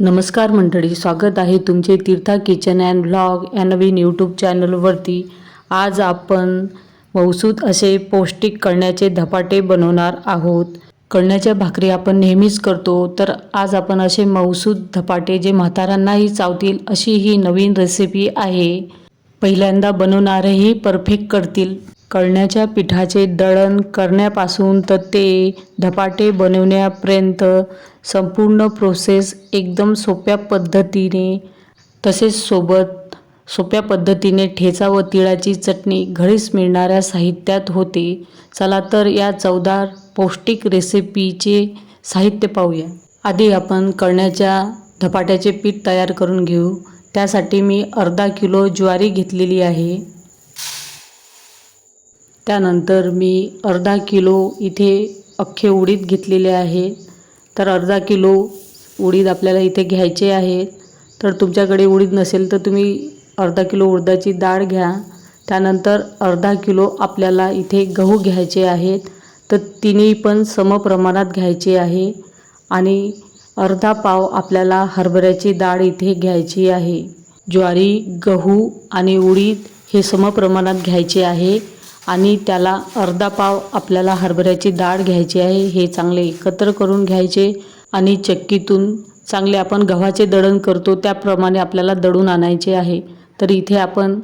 नमस्कार मंडळी स्वागत आहे तुमचे तीर्था किचन अँड ब्लॉग या नवीन यूट्यूब चॅनलवरती आज आपण मौसूद असे पौष्टिक कळण्याचे धपाटे बनवणार आहोत. कळण्याच्या भाकरी आपण नेहमीच करतो तर आज आपण असे मौसूद धपाटे जे म्हातारांनाही चावतील अशी ही नवीन रेसिपी आहे. पहिल्यांदा बनवणारेही परफेक्ट करतील. कळण्याच्या पिठाचे दळण करण्यापासून तर ते धपाटे बनवण्यापर्यंत संपूर्ण प्रोसेस एकदम सोप्या पद्धतीने तसेच सोबत सोप्या पद्धतीने ठेचा व तिळाची चटणी घरीच मिळणाऱ्या साहित्यात होते. चला तर या चवदार पौष्टिक रेसिपीचे साहित्य पाहूया. आधी आपण कळण्याच्या धपाट्याचे पीठ तयार करून घेऊ. त्यासाठी मी अर्धा किलो ज्वारी घेतलेली आहे. त्यानंतर मी अर्धा किलो इथे अख्खे उडीद घेतलेले आहे. तर अर्धा किलो उडीद आपल्याला इथे घ्यायचे आहेत. तर तुमच्याकडे उडीद नसेल तर तुम्ही अर्धा किलो उडदाची डाळ घ्या. त्यानंतर अर्धा किलो आपल्याला इथे गहू घ्यायचे आहेत. तर तिन्ही पण समप्रमाणात घ्यायचे आहे. आणि अर्धा पाव आपल्याला हरभऱ्याची डाळ इथे घ्यायची आहे. ज्वारी गहू आणि उडीद हे समप्रमाणात घ्यायचे आहे. आणि त्याला अर्धा पाव आपल्याला हरभऱ्याची डाळ घ्यायची आहे. हे चांगले एकत्र करून घ्यायचे आणि चक्कीतून चांगले आपण गव्हाचे दळण करतो त्याप्रमाणे आपल्याला दळून आणायचे आहे. तर इथे आपण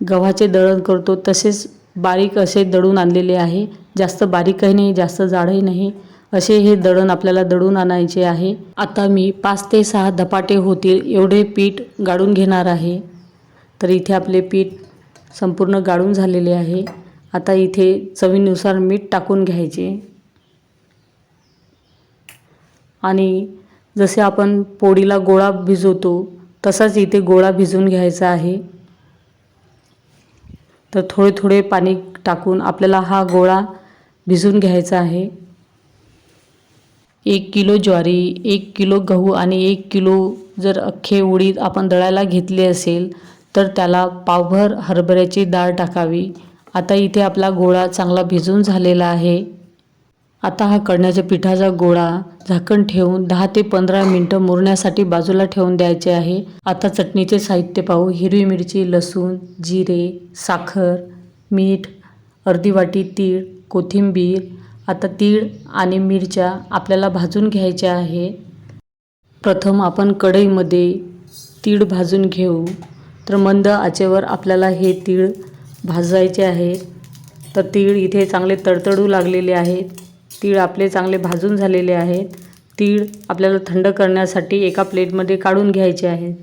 गव्हाचे दळण करतो. तसेच बारीक असे दळून आणलेले आहे. जास्त बारीकही नाही जास्त जाडही नाही. असे हे दळण आपल्याला दळून आणायचे आहे. आता मी पाच ते सहा धपाटे होतील एवढे पीठ गाळून घेणार आहे. तर इथे आपले पीठ संपूर्ण गाळून झालेले आहे. आता इथे चवीनुसार मीठ टाकून घ्यायचे. आणि जसे आपण पोळीला गोळा भिजवतो तसाच इथे गोळा भिजवून घ्यायचा आहे. तर थोडे थोडे पाणी टाकून आपल्याला हा गोळा भिजून घ्यायचा आहे. एक किलो ज्वारी एक किलो गहू आणि एक किलो जर अख्खे उडीद आपण दळायला घेतले असेल तर त्याला पावभर हरभऱ्याची डाळ टाकावी. आता इथे आपला गोळा चांगला भिजून झालेला आहे. आता हा कळण्याच्या पिठाचा गोळा झाकण ठेवून दहा ते पंधरा मिनटं मुरण्यासाठी बाजूला ठेवून द्यायचे आहे. आता चटणीचे साहित्य पाहू. हिरवी मिरची लसूण जिरे साखर मीठ अर्धी वाटी तीळ कोथिंबीर. आता तीळ आणि मिरच्या आपल्याला भाजून घ्यायच्या आहे. प्रथम आपण कढईमध्ये तीळ भाजून घेऊ. तर मंद आचेवर आपल्याला हे तीळ भाजायचे आहे. तर तीळ इथे चांगले तडतडू लागलेले आहेत. तीळ आपले चांगले भाजून झालेले आहेत. तीळ आपल्याला थंड करण्यासाठी एका प्लेटमध्ये काढून घ्यायचे आहेत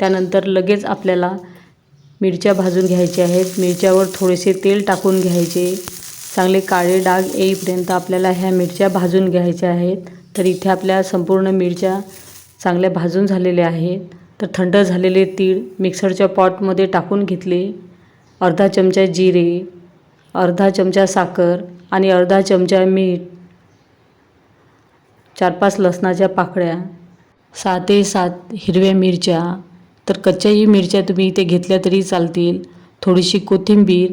त्यानंतर लगेच आपल्याला मिरच्या भाजून घ्यायच्या आहेत. मिरच्यावर थोडेसे तेल टाकून घ्यायचे. चांगले काळे डाग येईपर्यंत आपल्याला ह्या मिरच्या भाजून घ्यायच्या आहेत. तर इथे आपल्या संपूर्ण मिरच्या चांगल्या भाजून झालेल्या आहेत. तर थंड झालेले तीळ मिक्सरच्या पॉटमध्ये टाकून घेतले. अर्धा चमचा जिरे अर्धा चमचा साखर आणि अर्धा चमचा मीठ चार पाच लसणाच्या पाकळ्या सहा ते सात हिरव्या मिरच्या. तर कच्च्याही मिरच्या तुम्ही इथे घेतल्या तरी चालतील. थोडीशी कोथिंबीर.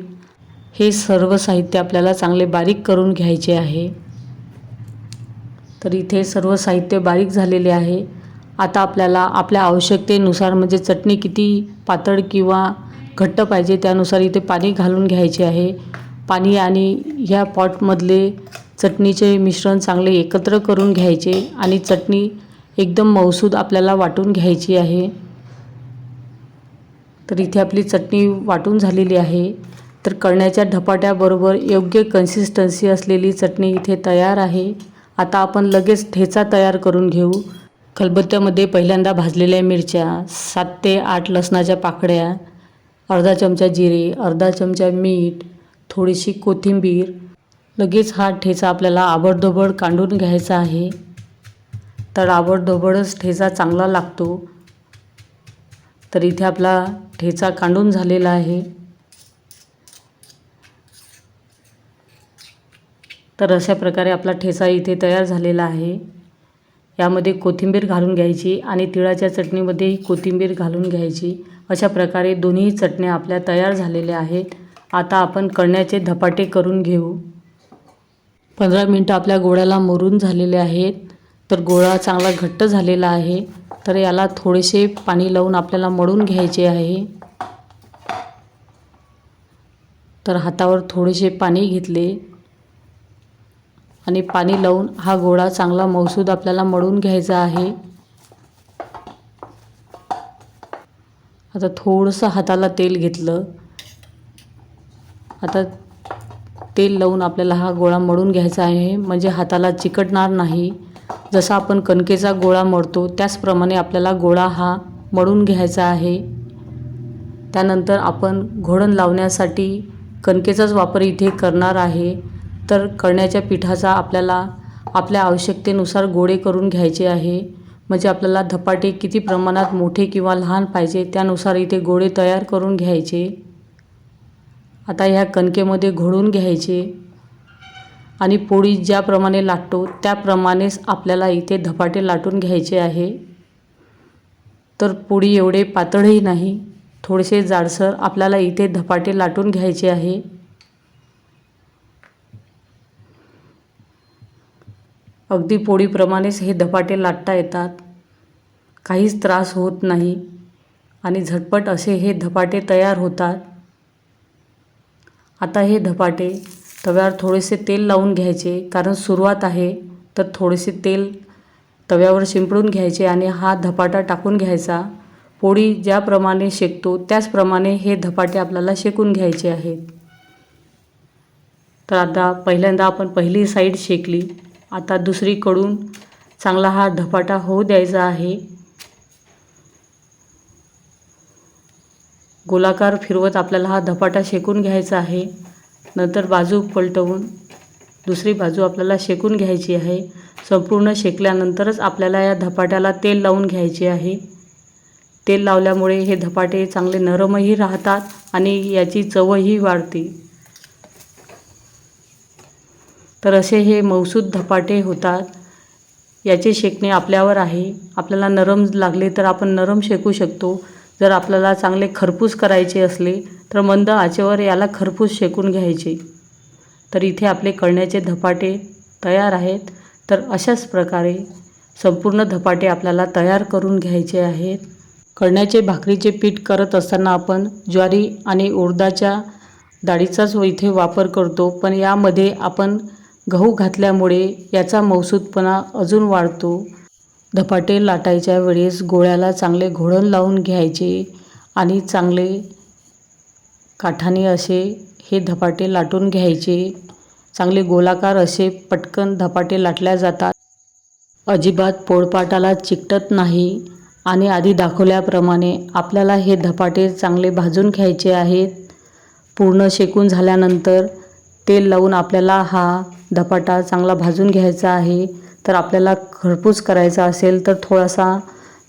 हे सर्व साहित्य आपल्याला चांगले बारीक करून घ्यायचे आहे. तर इथे सर्व साहित्य बारीक झालेले आहे. आता आपल्याला आपल्या आवश्यकतेनुसार म्हणजे चटणी किती पातळ किंवा घट्ट पाहिजे. त्यानुसार इथे पाणी घालून घ्यायचे आहे. पाणी आणि ह्या पॉटमधले चटणीचे मिश्रण चांगले एकत्र करून घ्यायचे आणि चटणी एकदम मौसूद आपल्याला वाटून घ्यायची आहे. तर इथे आपली चटणी वाटून झालेली आहे. तर कळण्याच्या ढपाट्याबरोबर योग्य कन्सिस्टन्सी असलेली चटणी इथे तयार आहे. आता आपण लगेच ठेचा तयार करून घेऊ. खलबत्त्यामध्ये पहिल्यांदा भाजलेल्या मिरच्या सात ते आठ लसणाच्या पाकळ्या अर्धा चमचा जिरे अर्धा चमचा मीठ थोडीशी कोथिंबीर. लगेच हा ठेचा आपल्याला आबडधोबड कांडून घ्यायचा आहे. तर आबडधोबडच ठेचा चांगला लागतो. तर इथे आपला ठेचा कांडून झालेला आहे. तर अशा प्रकारे आपला ठेचा इथे तयार झालेला आहे. यामध्ये कोथिंबीर घालून घ्यायची आणि तिळाच्या चटणीमध्येही कोथिंबीर घालून घ्यायची. अशा प्रकारे दोन्ही चटण्या आपल्या तयार झालेल्या आहेत. आता आपण कळण्याचे धपाटे करून घेऊ. पंधरा मिनटं आपल्या गोळ्याला मोरून झालेले आहेत. तर गोळा चांगला घट्ट झालेला आहे. तर याला थोडेसे पाणी लावून आपल्याला मळून घ्यायचे आहे. तर हातावर थोडेसे पाणी घेतले. आणि पाणी लावून हा गोळा चांगला मौसूद आपल्याला मळून घ्यायचा आहे. आता थोडंसं हाताला तेल घेतलं. आता तेल लावून आपल्याला हा गोळा मळून घ्यायचा आहे. म्हणजे हाताला चिकटणार नाही. जसा आपण कणकेचा गोळा मळतो त्याचप्रमाणे आपल्याला गोळा हा मळून घ्यायचा आहे. त्यानंतर आपण घोडण लावण्यासाठी कणकेचाच वापर इथे करणार आहे. तर कळण्याच्या पिठाचा आपल्याला आपल्या आवश्यकतेनुसार गोळे करून घ्यायचे आहे. म्हणजे आपल्याला धपाटे किती प्रमाणात मोठे किंवा लहान पाहिजे त्यानुसार इथे गोळे तयार करून घ्यायचे. आता ह्या कणकेमध्ये घोळून घ्यायचे. आणि पोळी ज्याप्रमाणे लाटतो त्याप्रमाणेच आपल्याला इथे धपाटे लाटून घ्यायचे आहे. तर पोळी एवढे पातळही नाही थोडेसे जाडसर आपल्याला इथे धपाटे लाटून घ्यायचे आहे. अगदी पोळीप्रमाणेच हे धपाटे लाटता येतात. काहीच त्रास होत नाही आणि झटपट असे हे धपाटे तयार होतात. आता हे धपाटे तव्यावर थोडेसे तेल लावून घ्यायचे. कारण सुरुवात आहे तर थोडेसे तेल तव्यावर शिंपडून घ्यायचे आणि हा धपाटा टाकून घ्यायचा. पोळी ज्याप्रमाणे शेकतो त्याचप्रमाणे हे धपाटे आपल्याला शेकून घ्यायचे आहेत. तर आता पहिल्यांदा आपण पहिली साईड शेकली. आता दुसरीकडून चांगला हा धपाटा होऊ द्यायचा आहे. गोलाकार फिरवत आपल्याला हा धपाटा शेकून घ्यायचा आहे. नंतर बाजू पलटवून दुसरी बाजू आपल्याला शेकून घ्यायची आहे. संपूर्ण शेकल्यानंतरच आपल्याला या धपाट्याला तेल लावून घ्यायचे आहे. तेल लावल्यामुळे हे धपाटे चांगले नरमही राहतात आणि याची चवही वाढते. तर असे हे मौसूद धपाटे होतात. याचे शेकणे आपल्यावर आहे. आपल्याला नरम लागले तर आपण नरम शेकू शकतो. जर आपल्याला चांगले खरपूस करायचे असले तर मंद आचेवर याला खरपूस शेकून घ्यायचे. तर इथे आपले कळण्याचे धपाटे तयार आहेत. तर अशाच प्रकारे संपूर्ण धपाटे आपल्याला तयार करून घ्यायचे आहेत. कळण्याचे भाकरीचे पीठ करत असताना आपण ज्वारी आणि उडदाच्या डाळीचाच इथे वापर करतो. पण यामध्ये आपण गहू घातल्यामुळे याचा मौसूदपणा अजून वाढतो. धपाटे लाटायच्या वेळेस गोळ्याला चांगले घोळण लावून घ्यायचे आणि चांगले काठाने असे हे धपाटे लाटून घ्यायचे. चांगले गोलाकार असे पटकन धपाटे लाटल्या जातात. अजिबात पोळपाटाला चिकटत नाही आणि आधी दाखवल्याप्रमाणे आपल्याला हे धपाटे चांगले भाजून घ्यायचे आहेत. पूर्ण शेकून झाल्यानंतर तेल लावून आपल्याला हा धपाटा चांगला भाजून घ्यायचा आहे. तर आपल्याला खरपूस करायचा असेल तर थोडासा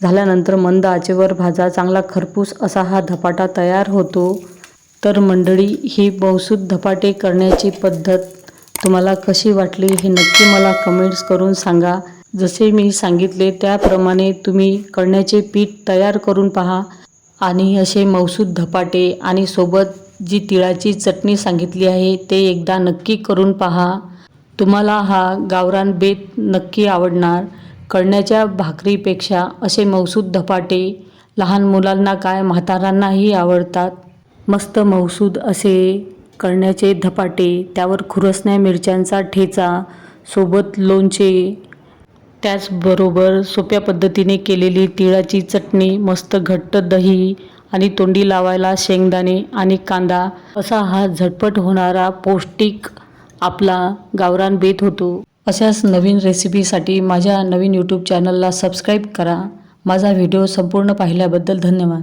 झाल्यानंतर मंद आचेवर भाजा. चांगला खरपूस असा हा धपाटा तयार होतो. तर मंडळी ही मौसूद धपाटे करण्याची पद्धत तुम्हाला कशी वाटली हे नक्की मला कमेंट्स करून सांगा. जसे मी सांगितले त्याप्रमाणे तुम्ही कळण्याचे पीठ तयार करून पहा आणि असे मौसूद धपाटे आणि सोबत जी तिळाची चटणी सांगितली आहे ते एकदा नक्की करून पहा. तुम्हाला हा गावरान बेत नक्की आवडणार. कळण्याच्या भाकरीपेक्षा असे मौसूद धपाटे लहान मुलांना काय म्हातारांनाही आवडतात. मस्त मौसूद असे कळण्याचे धपाटे त्यावर खुरसण्या मिरच्यांचा ठेचा सोबत लोणचे. त्याचबरोबर सोप्या पद्धतीने केलेली तिळाची चटणी मस्त घट्ट दही आणि तोंडी लावायला शेंगदाणे आणि कांदा असा हा झटपट होणारा पौष्टिक आपला गावरान बेत होतो. अशाच नवीन रेसिपीसाठी माझ्या नवीन यूट्यूब चॅनलला सबस्क्राईब करा. माझा व्हिडिओ संपूर्ण पाहिल्याबद्दल धन्यवाद.